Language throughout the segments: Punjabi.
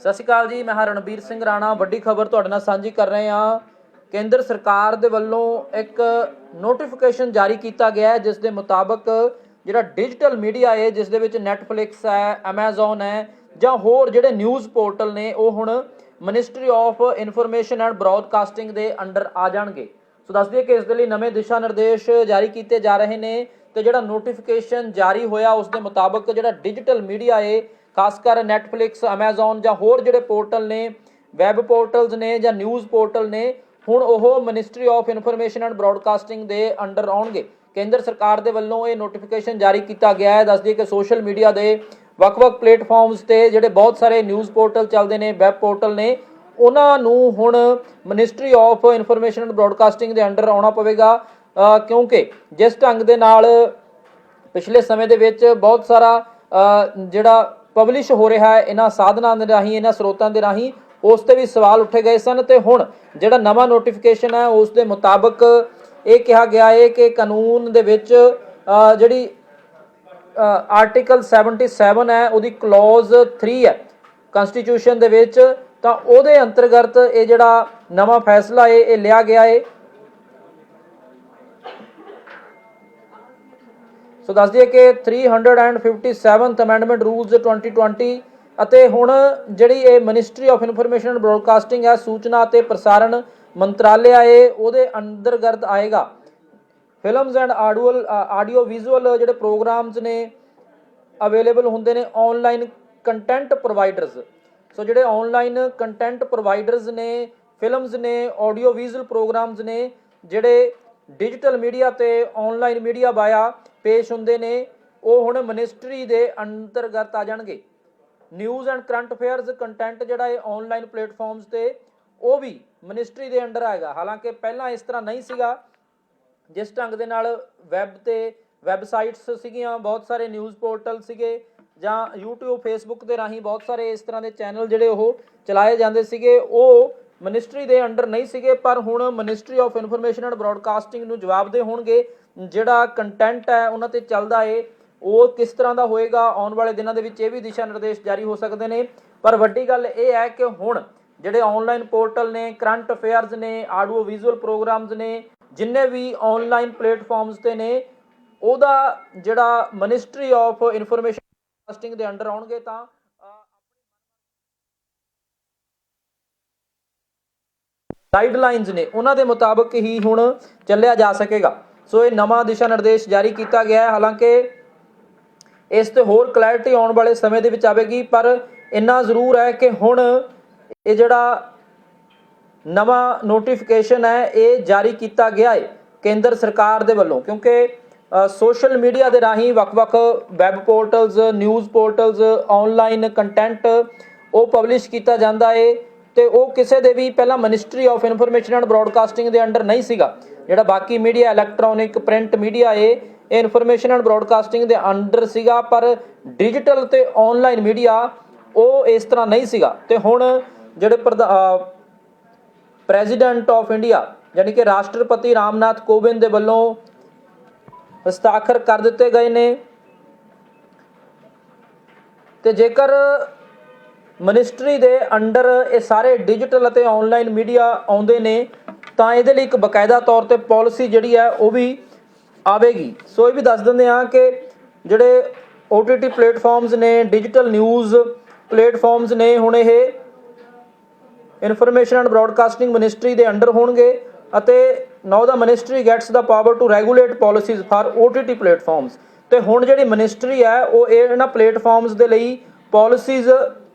ਸਤਿ ਸ਼੍ਰੀ ਅਕਾਲ ਜੀ, ਮੈਂ ਹਾਂ ਰਣਬੀਰ ਸਿੰਘ ਰਾਣਾ। ਵੱਡੀ ਖਬਰ ਤੁਹਾਡੇ ਨਾਲ ਸਾਂਝੀ ਕਰ ਰਹੇ ਹਾਂ। ਕੇਂਦਰ ਸਰਕਾਰ ਦੇ ਵੱਲੋਂ ਇੱਕ ਨੋਟੀਫਿਕੇਸ਼ਨ ਜਾਰੀ ਕੀਤਾ ਗਿਆ ਹੈ, ਜਿਸ ਦੇ ਮੁਤਾਬਕ ਜਿਹੜਾ ਡਿਜੀਟਲ ਮੀਡੀਆ ਹੈ, ਜਿਸ ਦੇ ਵਿੱਚ ਨੈਟਫਲਿਕਸ ਹੈ, Amazon ਹੈ, ਜਾਂ ਹੋਰ ਜਿਹੜੇ ਨਿਊਜ਼ ਪੋਰਟਲ ਨੇ, ਉਹ ਹੁਣ ministry of information and broadcasting ਦੇ ਅੰਡਰ ਆ ਜਾਣਗੇ। ਸੋ ਦੱਸ ਦਈਏ ਕਿ ਇਸ ਦੇ ਲਈ ਨਵੇਂ ਦਿਸ਼ਾ ਨਿਰਦੇਸ਼ ਜਾਰੀ ਕੀਤੇ ਜਾ ਰਹੇ ਨੇ ਤੇ ਜਿਹੜਾ ਨੋਟੀਫਿਕੇਸ਼ਨ ਜਾਰੀ ਹੋਇਆ, ਉਸ ਦੇ ਮੁਤਾਬਕ ਜਿਹੜਾ ਡਿਜੀਟਲ ਮੀਡੀਆ ਹੈ ਖਾਸ ਕਰ Netflix, Amazon ਜਾਂ ਹੋਰ ਜਿਹੜੇ ਪੋਰਟਲ ਨੇ ਵੈਬ ਪੋਰਟਲਸ ਨੇ ਜਾਂ ਨਿਊਜ਼ ਪੋਰਟਲ ਨੇ, ਹੁਣ ਉਹ ministry of information and broadcasting ਦੇ ਅੰਡਰ ਆਉਣਗੇ। ਕੇਂਦਰ ਸਰਕਾਰ ਦੇ ਵੱਲੋਂ ਇਹ ਨੋਟੀਫਿਕੇਸ਼ਨ ਜਾਰੀ ਕੀਤਾ ਗਿਆ ਹੈ। ਦੱਸਦੀ ਕਿ ਸੋਸ਼ਲ ਮੀਡੀਆ ਦੇ ਵੱਖ-ਵੱਖ ਪਲੇਟਫਾਰਮਸ ਤੇ ਜਿਹੜੇ ਬਹੁਤ ਸਾਰੇ ਨਿਊਜ਼ ਪੋਰਟਲ ਚੱਲਦੇ ਨੇ ਵੈਬ ਪੋਰਟਲ ਨੇ, ਉਹਨਾਂ ਨੂੰ ਹੁਣ ministry of information and broadcasting ਦੇ ਅੰਡਰ ਆਉਣਾ ਪਵੇਗਾ। ਕਿਉਂਕਿ ਜਿਸ ਢੰਗ ਦੇ ਨਾਲ ਪਿਛਲੇ ਸਮੇਂ ਦੇ ਵਿੱਚ ਬਹੁਤ ਸਾਰਾ ਜਿਹੜਾ ਪਬਲਿਸ਼ ਹੋ ਰਿਹਾ ਹੈ, ਇਹਨਾਂ ਸਾਧਨਾਂ ਦੇ ਰਾਹੀਂ, ਇਹਨਾਂ ਸਰੋਤਾਂ ਦੇ ਰਾਹੀਂ, ਉਸ ਤੇ ਵੀ ਸਵਾਲ ਉੱਠੇ ਗਏ ਸਨ ਤੇ ਹੁਣ ਜਿਹੜਾ ਨਵਾਂ ਨੋਟੀਫਿਕੇਸ਼ਨ ਹੈ, ਉਸ ਦੇ ਮੁਤਾਬਕ ਇਹ ਕਿਹਾ ਗਿਆ ਹੈ ਕਿ ਕਾਨੂੰਨ ਦੇ ਵਿੱਚ ਜਿਹੜੀ ਆਰਟੀਕਲ 77 ਹੈ, ਉਹਦੀ ਕਲੌਜ਼ 3 ਹੈ। ਕਨਸਟੀਟਿਊਸ਼ਨ ਦੇ ਵਿੱਚ ਤਾਂ ਉਹਦੇ ਅੰਤਰਗਤ ਇਹ ਜਿਹੜਾ ਨਵਾਂ ਫੈਸਲਾ ਹੈ, ਇਹ ਲਿਆ ਗਿਆ ਹੈ। ਸੋ ਦੱਸ ਦਈਏ ਕਿ 357th ਅਮੈਂਡਮੈਂਟ ਰੂਲਸ 2020 ਅਤੇ ਹੁਣ ਜਿਹੜੀ ਇਹ ministry of information and broadcasting ਹੈ, ਸੂਚਨਾ ਅਤੇ ਪ੍ਰਸਾਰਣ ਮੰਤਰਾਲਿਆ ਏ ਉਹਦੇ ਅੰਦਰਗਰਦ ਆਏਗਾ। Films and audio audio visual ਜਿਹੜੇ ਪ੍ਰੋਗਰਾਮਸ ਨੇ ਅਵੇਲੇਬਲ ਹੁੰਦੇ ਨੇ ਆਨਲਾਈਨ ਕੰਟੈਂਟ ਪ੍ਰੋਵਾਈਡਰਸ ਸੋ ਜਿਹੜੇ ਆਨਲਾਈਨ ਕੰਟੈਂਟ ਪ੍ਰੋਵਾਈਡਰਸ ਨੇ ਫਿਲਮਸ ਨੇ ਆਡੀਓ ਵਿਜ਼ੂਅਲ ਪ੍ਰੋਗਰਾਮਸ ਨੇ, ਜਿਹੜੇ ਡਿਜੀਟਲ ਮੀਡੀਆ ਤੇ ਆਨਲਾਈਨ ਮੀਡੀਆ ਬਾਇਆ ਪੇਸ਼ ਹੁੰਦੇ ਨੇ, ਉਹ ਹੁਣ ਮਿਨਿਸਟਰੀ ਦੇ ਅੰਤਰਗਤ ਆ ਜਾਣਗੇ। News and current affairs content ਜਿਹੜਾ ਇਹ ਆਨਲਾਈਨ ਪਲੇਟਫਾਰਮਸ ਤੇ, ਉਹ ਵੀ ਮਿਨਿਸਟਰੀ ਦੇ ਅੰਡਰ ਆਏਗਾ। ਹਾਲਾਂਕਿ ਪਹਿਲਾਂ ਇਸ ਤਰ੍ਹਾਂ ਨਹੀਂ ਸੀਗਾ। ਜਿਸ ਢੰਗ ਦੇ ਨਾਲ ਵੈਬ ਤੇ ਵੈਬਸਾਈਟਸ ਸੀਗੀਆਂ, ਬਹੁਤ ਸਾਰੇ ਨਿਊਜ਼ ਪੋਰਟਲ ਸੀਗੇ, ਜਾਂ YouTube, Facebook ਦੇ ਰਾਹੀਂ ਬਹੁਤ ਸਾਰੇ ਇਸ ਤਰ੍ਹਾਂ ਦੇ ਚੈਨਲ ਜਿਹੜੇ ਉਹ ਚਲਾਏ ਜਾਂਦੇ ਸੀਗੇ, ਉਹ ਮਿਨਿਸਟਰੀ ਦੇ ਅੰਡਰ ਨਹੀਂ ਸੀਗੇ, ਪਰ ਹੁਣ ministry of information and broadcasting ਨੂੰ ਜਵਾਬਦੇ ਹੋਣਗੇ। ਜਿਹੜਾ ਕੰਟੈਂਟ ਹੈ, ਉਹਨਾਂ ਤੇ ਚੱਲਦਾ ਏ, ਉਹ ਕਿਸ ਤਰ੍ਹਾਂ ਦਾ ਹੋਏਗਾ, ਆਉਣ ਵਾਲੇ ਦਿਨਾਂ ਦੇ ਵਿੱਚ ਇਹ ਵੀ ਦਿਸ਼ਾ ਨਿਰਦੇਸ਼ ਜਾਰੀ ਹੋ ਸਕਦੇ ਨੇ। ਪਰ ਵੱਡੀ ਗੱਲ ਇਹ ਹੈ ਕਿ ਹੁਣ ਜਿਹੜੇ ਆਨਲਾਈਨ ਪੋਰਟਲ ਨੇ, ਕਰੰਟ ਅਫੇਅਰਸ ਨੇ, ਆਡੀਓ ਵਿਜ਼ੂਅਲ ਪ੍ਰੋਗਰਾਮਸ ਨੇ, ਜਿੰਨੇ ਵੀ ਆਨਲਾਈਨ ਪਲੇਟਫਾਰਮਸ ਤੇ ਨੇ, ਉਹਦਾ ਜਿਹੜਾ ਮਿਨਿਸਟਰੀ ਆਫ ਇਨਫੋਰਮੇਸ਼ਨ ਬ੍ਰੌਡਕਾਸਟਿੰਗ ਦੇ ਅੰਡਰ ਆਉਣਗੇ ਤਾਂ ਗਾਈਡਲਾਈਨਸ ਨੇ, ਉਹਨਾਂ ਦੇ ਮੁਤਾਬਕ ਹੀ ਹੁਣ ਚੱਲਿਆ ਜਾ ਸਕੇਗਾ। ਸੋ ਇਹ ਨਵਾਂ ਦਿਸ਼ਾ ਨਿਰਦੇਸ਼ ਜਾਰੀ ਕੀਤਾ ਗਿਆ ਹੈ। ਹਾਲਾਂਕਿ ਇਸ ਤੇ ਹੋਰ ਕਲੈਰਿਟੀ ਆਉਣ ਵਾਲੇ ਸਮੇਂ ਦੇ ਵਿੱਚ ਆਵੇਗੀ, ਪਰ ਇੰਨਾ ਜ਼ਰੂਰ ਹੈ ਕਿ ਹੁਣ ਇਹ ਜਿਹੜਾ ਨਵਾਂ ਨੋਟੀਫਿਕੇਸ਼ਨ ਹੈ, ਇਹ ਜਾਰੀ ਕੀਤਾ ਗਿਆ ਹੈ ਕੇਂਦਰ ਸਰਕਾਰ ਦੇ ਵੱਲੋਂ। ਕਿਉਂਕਿ ਸੋਸ਼ਲ ਮੀਡੀਆ ਦੇ ਰਾਹੀਂ ਵੱਖ-ਵੱਖ web portals news portals online content ਉਹ ਪਬਲਿਸ਼ ਕੀਤਾ ਜਾਂਦਾ ਏ ਤੇ ਉਹ ਕਿਸੇ ਦੇ ਵੀ ਪਹਿਲਾਂ ministry of information and broadcasting ਦੇ ਅੰਡਰ ਨਹੀਂ ਸੀਗਾ। ਜਿਹੜਾ ਬਾਕੀ ਮੀਡੀਆ ਇਲੈਕਟ੍ਰੋਨਿਕ ਪ੍ਰਿੰਟ ਮੀਡੀਆ ਏ, ਇਹ ਇਨਫੋਰਮੇਸ਼ਨ ਐਂਡ ਬ੍ਰੌਡਕਾਸਟਿੰਗ ਦੇ ਅੰਡਰ ਸੀਗਾ, ਪਰ ਡਿਜੀਟਲ ਤੇ ਆਨਲਾਈਨ ਮੀਡੀਆ ਉਹ ਇਸ ਤਰ੍ਹਾਂ ਨਹੀਂ ਸੀਗਾ। ਤੇ ਹੁਣ ਜਿਹੜੇ ਪ੍ਰੈਜ਼ੀਡੈਂਟ ਆਫ ਇੰਡੀਆ ਯਾਨੀ ਕਿ ਰਾਸ਼ਟਰਪਤੀ ਰਾਮਨਾਥ ਕੋਵਿੰਦ ਦੇ ਵੱਲੋਂ ਹਸਤਾਖਰ ਕਰ ਦਿੱਤੇ ਗਏ ਨੇ। ਤੇ ਜੇਕਰ ਮਿਨਿਸਟਰੀ ਦੇ ਅੰਡਰ ਇਹ ਸਾਰੇ ਡਿਜੀਟਲ ਅਤੇ ਆਨਲਾਈਨ ਮੀਡੀਆ ਆਉਂਦੇ ਨੇ ਤਾਂ ਇਹਦੇ ਲਈ ਇੱਕ ਬਕਾਇਦਾ ਤੌਰ ਤੇ ਪਾਲਿਸੀ ਜਿਹੜੀ ਹੈ ਉਹ ਵੀ ਆਵੇਗੀ। ਸੋ ਇਹ ਵੀ ਦੱਸ ਦਿੰਦੇ ਹਾਂ ਕਿ ਜਿਹੜੇ OTT ਪਲੇਟਫਾਰਮਸ ਨੇ, ਡਿਜੀਟਲ ਨਿਊਜ਼ ਪਲੇਟਫਾਰਮਸ ਨੇ, ਹੁਣ ਇਹ ਇਨਫੋਰਮੇਸ਼ਨ ਐਂਡ ਬ੍ਰੌਡਕਾਸਟਿੰਗ ਮਿਨਿਸਟਰੀ ਦੇ ਅੰਡਰ ਹੋਣਗੇ ਅਤੇ now the ministry gets the power to regulate policies for OTT platforms. ਤੇ ਹੁਣ ਜਿਹੜੀ ਮਿਨਿਸਟਰੀ ਹੈ, ਉਹ ਇਹਨਾਂ ਪਲੇਟਫਾਰਮਸ ਦੇ ਲਈ ਪਾਲਿਸੀਜ਼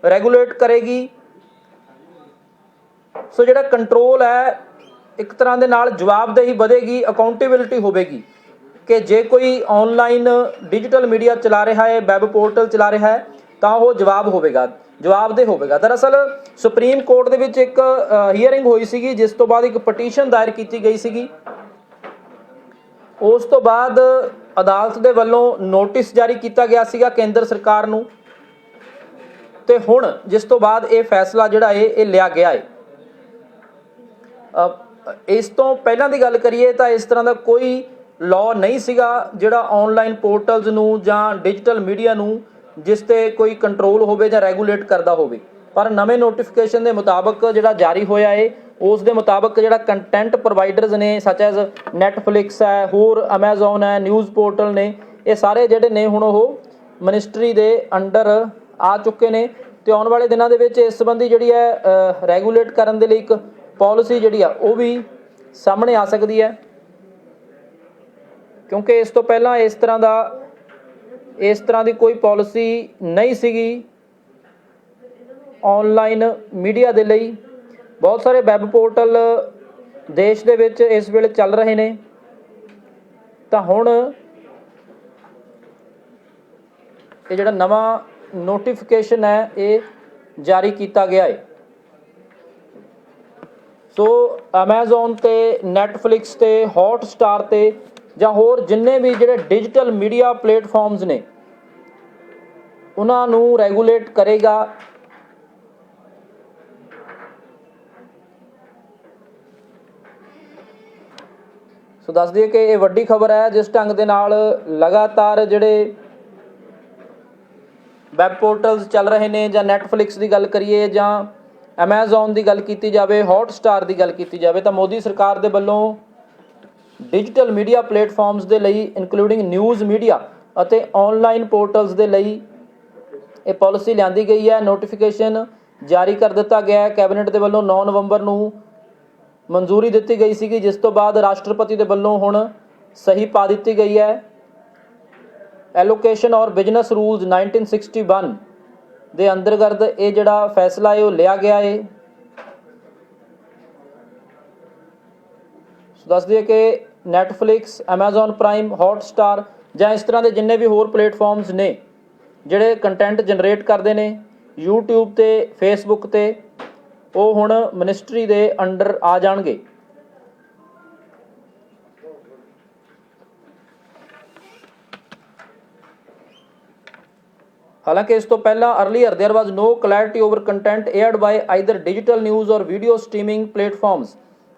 ਰੈਗੂਲੇਟ ਕਰੇਗੀ। ਸੋ ਜਿਹੜਾ ਕੰਟਰੋਲ ਹੈ ਇੱਕ ਤਰ੍ਹਾਂ ਦੇ ਨਾਲ ਜਵਾਬਦੇਹੀ ਵਧੇਗੀ ਅਕਾਊਂਟੇਬਿਲਟੀ ਹੋਵੇਗੀ ਕਿ ਜੇ ਕੋਈ ਆਨਲਾਈਨ ਡਿਜੀਟਲ ਮੀਡੀਆ ਚਲਾ ਰਿਹਾ ਹੈ ਵੈਬ ਪੋਰਟਲ ਚਲਾ ਰਿਹਾ ਹੈ, ਤਾਂ ਉਹ ਜਵਾਬ ਹੋਵੇਗਾ, ਜਵਾਬਦੇਹ ਹੋਵੇਗਾ। ਦਰਅਸਲ ਸੁਪਰੀਮ ਕੋਰਟ ਦੇ ਵਿੱਚ ਇੱਕ ਹੀਅਰਿੰਗ ਹੋਈ ਸੀਗੀ, ਜਿਸ ਤੋਂ ਬਾਅਦ ਇੱਕ ਪਟੀਸ਼ਨ ਦਾਇਰ ਕੀਤੀ ਗਈ ਸੀਗੀ। ਉਸ ਤੋਂ ਬਾਅਦ ਅਦਾਲਤ ਦੇ ਵੱਲੋਂ ਨੋਟਿਸ ਜਾਰੀ ਕੀਤਾ ਗਿਆ ਸੀਗਾ ਕੇਂਦਰ ਸਰਕਾਰ ਨੂੰ। ਤੇ ਹੁਣ ਜਿਸ ਤੋਂ ਬਾਅਦ ਇਹ ਫੈਸਲਾ ਜਿਹੜਾ ਹੈ, ਇਹ ਲਿਆ ਗਿਆ ਹੈ। ਇਸ ਤੋਂ ਪਹਿਲਾਂ ਦੀ ਗੱਲ ਕਰੀਏ ਤਾਂ ਇਸ ਤਰ੍ਹਾਂ ਦਾ ਕੋਈ ਲਾਅ ਨਹੀਂ ਸੀਗਾ ਜਿਹੜਾ ਆਨਲਾਈਨ ਪੋਰਟਲਸ ਨੂੰ ਜਾਂ ਡਿਜੀਟਲ ਮੀਡੀਆ ਨੂੰ ਜਿਸ ਤੇ ਕੋਈ ਕੰਟਰੋਲ ਹੋਵੇ ਜਾਂ ਰੈਗੂਲੇਟ ਕਰਦਾ ਹੋਵੇ। ਪਰ ਨਵੇਂ ਨੋਟੀਫਿਕੇਸ਼ਨ ਦੇ ਮੁਤਾਬਕ ਜਿਹੜਾ ਜਾਰੀ ਹੋਇਆ ਏ, ਉਸ ਦੇ ਮੁਤਾਬਕ ਜਿਹੜਾ ਕੰਟੈਂਟ ਪ੍ਰੋਵਾਈਡਰਸ ਨੇ ਸੱਚ ਐਜ਼ Netflix ਹੈ, ਹੋਰ Amazon ਹੈ ਨਿਊਜ਼ ਪੋਰਟਲ ਨੇ, ਇਹ ਸਾਰੇ ਜਿਹੜੇ ਨੇ ਹੁਣ ਉਹ ਮਿਨਿਸਟਰੀ ਦੇ ਅੰਡਰ ਆ ਚੁੱਕੇ ਨੇ ਤੇ ਆਉਣ ਵਾਲੇ ਦਿਨਾਂ ਦੇ ਵਿੱਚ ਇਸ ਸੰਬੰਧੀ ਜਿਹੜੀ ਹੈ ਰੈਗੂਲੇਟ ਕਰਨ ਦੇ ਲਈ ਇੱਕ ਪਾਲਿਸੀ ਜਿਹੜੀ ਆ, ਉਹ ਵੀ ਸਾਹਮਣੇ ਆ ਸਕਦੀ ਹੈ। ਕਿਉਂਕਿ ਇਸ ਤੋਂ ਪਹਿਲਾਂ ਇਸ ਤਰ੍ਹਾਂ ਦਾ, ਇਸ ਤਰ੍ਹਾਂ ਦੀ ਕੋਈ ਪਾਲਿਸੀ ਨਹੀਂ ਸੀਗੀ ਆਨਲਾਈਨ ਮੀਡੀਆ ਦੇ ਲਈ। ਬਹੁਤ ਸਾਰੇ ਵੈਬ ਪੋਰਟਲ ਦੇਸ਼ ਦੇ ਵਿੱਚ ਇਸ ਵੇਲੇ ਚੱਲ ਰਹੇ ਨੇ। ਤਾਂ ਹੁਣ ਇਹ ਜਿਹੜਾ ਨਵਾਂ ਨੋਟੀਫਿਕੇਸ਼ਨ ਹੈ, ਇਹ ਜਾਰੀ ਕੀਤਾ ਗਿਆ ਹੈ। ਸੋ Amazon ਤੇ, Netflix ਤੇ, Hotstar ਤੇ ਜਾਂ ਹੋਰ ਜਿੰਨੇ ਵੀ ਜਿਹੜੇ ਡਿਜੀਟਲ ਮੀਡੀਆ ਪਲੇਟਫਾਰਮਸ ਨੇ, ਉਹਨਾਂ ਨੂੰ ਰੈਗੂਲੇਟ ਕਰੇਗਾ। ਸੋ ਦੱਸ ਦਈਏ ਕਿ ਇਹ ਵੱਡੀ ਖਬਰ ਹੈ, ਜਿਸ ਢੰਗ ਦੇ ਨਾਲ ਲਗਾਤਾਰ ਜਿਹੜੇ ਵੈਬ ਪੋਰਟਲਸ ਚੱਲ ਰਹੇ ਨੇ ਜਾਂ Netflix ਦੀ ਗੱਲ ਕਰੀਏ ਜਾਂ Amazon ਦੀ ਗੱਲ ਕੀਤੀ ਜਾਵੇ, Hotstar ਦੀ ਗੱਲ ਕੀਤੀ ਜਾਵੇ, ਤਾਂ ਮੋਦੀ ਸਰਕਾਰ ਦੇ ਵੱਲੋਂ ਡਿਜੀਟਲ ਮੀਡੀਆ ਪਲੇਟਫਾਰਮਸ ਦੇ ਲਈ ਇਨਕਲੂਡਿੰਗ ਨਿਊਜ਼ ਮੀਡੀਆ ਅਤੇ ਆਨਲਾਈਨ ਪੋਰਟਲਸ ਦੇ ਲਈ ਇਹ ਪਾਲਿਸੀ ਲਿਆਂਦੀ ਗਈ ਹੈ। ਨੋਟੀਫਿਕੇਸ਼ਨ ਜਾਰੀ ਕਰ ਦਿੱਤਾ ਗਿਆ ਹੈ। ਕੈਬਨਿਟ ਦੇ ਵੱਲੋਂ 9 ਨਵੰਬਰ ਨੂੰ ਮਨਜ਼ੂਰੀ ਦਿੱਤੀ ਗਈ ਸੀਗੀ, ਜਿਸ ਤੋਂ ਬਾਅਦ ਰਾਸ਼ਟਰਪਤੀ ਦੇ ਵੱਲੋਂ ਹੁਣ ਸਹੀ ਪਾ ਦਿੱਤੀ ਗਈ ਹੈ। ਐਲੋਕੇਸ਼ਨ ਔਰ ਬਿਜ਼ਨਸ ਰੂਲਸ 1961 ਦੇ ਅੰਦਰਗਰਦ ਇਹ ਜਿਹੜਾ ਫੈਸਲਾ ਹੈ ਉਹ ਲਿਆ ਗਿਆ ਹੈ ਸੋ ਦੱਸ ਦਈਏ ਕਿ Netflix, Amazon Prime, Hotstar ਜਾਂ ਇਸ ਤਰ੍ਹਾਂ ਦੇ ਜਿੰਨੇ ਵੀ ਹੋਰ ਪਲੇਟਫਾਰਮਸ ਨੇ, ਜਿਹੜੇ ਕੰਟੈਂਟ ਜਨਰੇਟ ਕਰਦੇ ਨੇ, YouTube ਤੇ, Facebook ਤੇ, ਉਹ ਹੁਣ ਮਿਨਿਸਟਰੀ ਦੇ ਅੰਡਰ ਆ ਜਾਣਗੇ। ਹਾਲਾਂਕਿ ਇਸ ਤੋਂ ਪਹਿਲਾਂ earlier there was no clarity over content aired by either digital news or video streaming platforms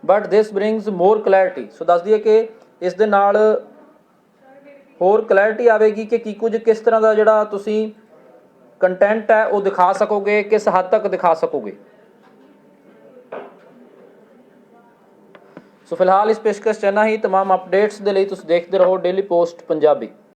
but this brings more clarity so ਦੱਸ ਦਈਏ ਕਿ ਇਸ ਦੇ ਨਾਲ ਹੋਰ ਕਲੈਰਿਟੀ ਆਵੇਗੀ ਕਿ ਕੀ ਕੁਝ ਕਿਸ ਤਰ੍ਹਾਂ ਦਾ ਜਿਹੜਾ ਤੁਸੀਂ ਕੰਟੈਂਟ ਹੈ ਉਹ ਦਿਖਾ ਸਕੋਗੇ ਕਿਸ ਹੱਦ ਤੱਕ ਦਿਖਾ ਸਕੋਗੇ ਸੋ ਫਿਲਹਾਲ ਇਸ ਪੇਸ਼ਕਸ਼ 'ਚ ਇੰਨਾ ਹੀ तमाम ਅਪਡੇਟਸ ਦੇ ਲਈ ਤੁਸੀਂ ਦੇਖਦੇ ਰਹੋ ਡੇਲੀ ਪੋਸਟ ਪੰਜਾਬੀ